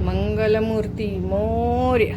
मंगलमूर्ती मोर्या.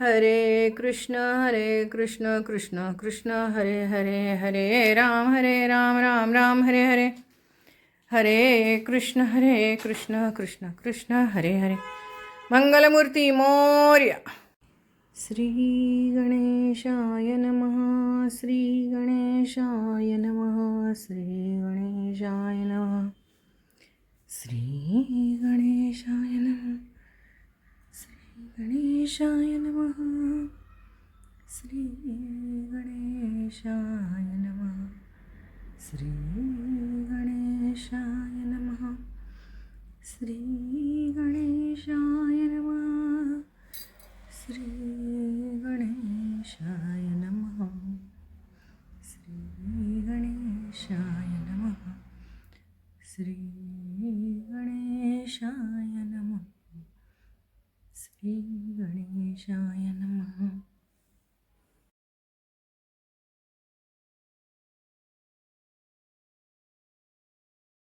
हरे कृष्ण हरे कृष्ण कृष्ण कृष्ण, हरे हरे हरे, राम हरे, राम राम राम, हरे हरे। हरे कृष्ण हरे कृष्ण कृष्ण कृष्ण, हरे हरे। मंगलमूर्ती मोर्या। श्री गणेशाय नमः, श्री गणेशाय नमः, श्री गणेशाय नमः। गणेशाय नमः. श्री गणेशाय नमः. श्री गणेशाय नमः. श्री गणेशाय नमः. श्री गणेशाय नमः. श्री गणेशाय नमः. श्री ஸ்ரீ கணேசாய நம